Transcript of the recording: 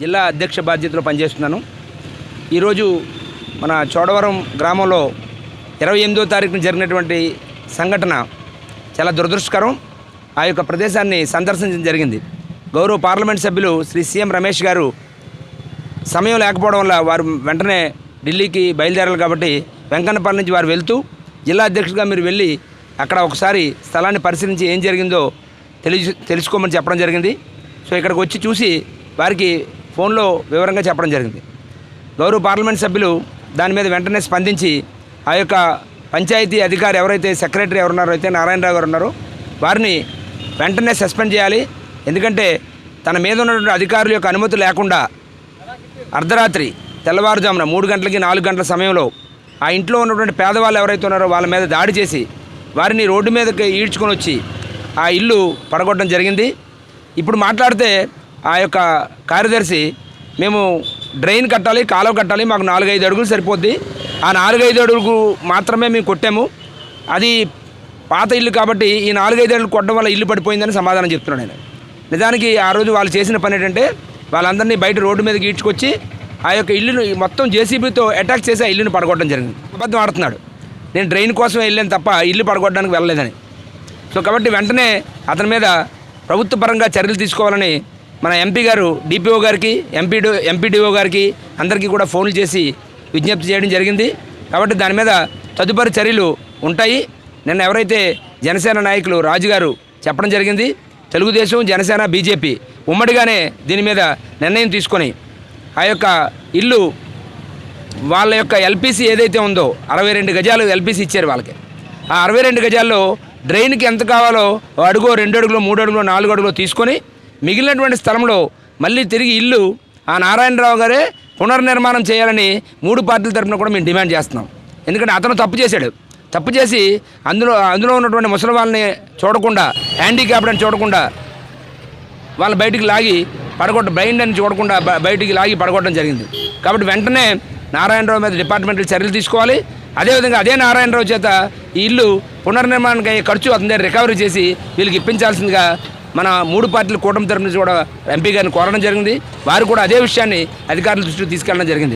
జిల్లా అధ్యక్ష బాధ్యతలో పనిచేస్తున్నాను. ఈరోజు మన చోడవరం గ్రామంలో ఇరవై ఎనిమిదో తారీఖున జరిగినటువంటి సంఘటన చాలా దురదృష్టకరం. ఆ యొక్క ప్రదేశాన్ని సందర్శించడం జరిగింది. గౌరవ పార్లమెంట్ సభ్యులు శ్రీ సీఎం రమేష్ గారు సమయం లేకపోవడం వల్ల వారు వెంటనే ఢిల్లీకి బయలుదేరాలి కాబట్టి వెంకన్నపల్లి నుంచి వారు వెళ్తూ జిల్లా అధ్యక్షుడిగా మీరు వెళ్ళి అక్కడ ఒకసారి స్థలాన్ని పరిశీలించి ఏం జరిగిందో తెలుసు తెలుసుకోమని చెప్పడం జరిగింది. సో ఇక్కడికి వచ్చి చూసి వారికి ఫోన్లో వివరంగా చెప్పడం జరిగింది. గౌరవ పార్లమెంట్ సభ్యులు దాని మీద వెంటనే స్పందించి ఆ యొక్క పంచాయతీ అధికారి ఎవరైతే సెక్రటరీ ఎవరున్నారో అయితే నారాయణరావు గారు ఉన్నారో వారిని వెంటనే సస్పెండ్ చేయాలి. ఎందుకంటే తన మీద ఉన్నటువంటి అధికారుల యొక్క అనుమతి లేకుండా అర్ధరాత్రి తెల్లవారుజామున మూడు గంటలకి నాలుగు గంటల సమయంలో ఆ ఇంట్లో ఉన్నటువంటి పేదవాళ్ళు ఎవరైతే ఉన్నారో వాళ్ళ మీద దాడి చేసి వారిని రోడ్డు మీదకి ఈడ్చుకొని వచ్చి ఆ ఇల్లు పడగొట్టడం జరిగింది. ఇప్పుడు మాట్లాడితే ఆ యొక్క కార్యదర్శి మేము డ్రైన్ కట్టాలి కాలువ కట్టాలి మాకు నాలుగైదు అడుగులు సరిపోద్ది. ఆ నాలుగైదు అడుగులు మాత్రమే మేము కొట్టాము. అది పాత ఇల్లు కాబట్టి ఈ నాలుగైదు అడుగులు కొట్టడం వల్ల ఇల్లు పడిపోయిందని సమాధానం చెప్తున్నాను నేను. నిజానికి ఆ రోజు వాళ్ళు చేసిన పని ఏంటంటే వాళ్ళందరినీ బయట రోడ్డు మీదకి ఈడ్చుకొచ్చి ఆ యొక్క ఇల్లును మొత్తం జేసీబీతో అటాక్ చేసి ఆ ఇల్లును పడగొట్టడం జరిగింది. అబద్ధం ఆడుతున్నాడు. నేను డ్రైన్ కోసం వెళ్ళాను తప్ప ఇల్లు పడగొట్టడానికి వెళ్ళలేదని. సో కాబట్టి వెంటనే అతని మీద ప్రభుత్వ పరంగా చర్యలు తీసుకోవాలని మన ఎంపీ గారు డిపిఓ గారికి ఎంపీ ఎంపీడీఓ గారికి అందరికీ కూడా ఫోన్లు చేసి విజ్ఞప్తి చేయడం జరిగింది. కాబట్టి దాని మీద తదుపరి చర్యలు ఉంటాయి. నిన్న ఎవరైతే జనసేన నాయకులు రాజు గారు చెప్పడం జరిగింది తెలుగుదేశం జనసేన బీజేపీ ఉమ్మడిగానే దీని మీద నిర్ణయం తీసుకొని ఆ యొక్క ఇల్లు వాళ్ళ యొక్క ఎల్పిసి ఏదైతే ఉందో అరవై రెండు గజాలు ఎల్పిసి ఇచ్చారు వాళ్ళకి. ఆ అరవై రెండు గజాల్లో డ్రైన్కి ఎంత కావాలో ఓ అడుగో రెండు అడుగులు మూడు అడుగులు నాలుగు అడుగులు తీసుకొని మిగిలినటువంటి స్థలంలో మళ్ళీ తిరిగి ఇల్లు ఆ నారాయణరావు గారే పునర్నిర్మాణం చేయాలని మూడు పార్టీల తరఫున కూడా మేము డిమాండ్ చేస్తున్నాం. ఎందుకంటే అతను తప్పు చేశాడు. తప్పు చేసి అందులో అందులో ఉన్నటువంటి ముసలి వాళ్ళని చూడకుండా హ్యాండిక్యాప్డ్ అని చూడకుండా వాళ్ళ బయటికి లాగి పడగొట్ట బ్రైండ్ అని చూడకుండా బయటికి లాగి పడగొట్టడం జరిగింది. కాబట్టి వెంటనే నారాయణరావు మీద డిపార్ట్మెంటల్ చర్యలు తీసుకోవాలి. అదేవిధంగా అదే నారాయణరావు చేత ఈ ఇల్లు పునర్నిర్మాణానికి అయ్యే ఖర్చు అతని దగ్గర రికవరీ చేసి వీళ్ళకి ఇప్పించాల్సిందిగా మన మూడు పార్టీల కూటమి తరపు నుంచి కూడా ఎంపీ గారిని కోరడం జరిగింది. వారు కూడా అదే విషయాన్ని అధికారుల దృష్టికి తీసుకెళ్ళడం జరిగింది.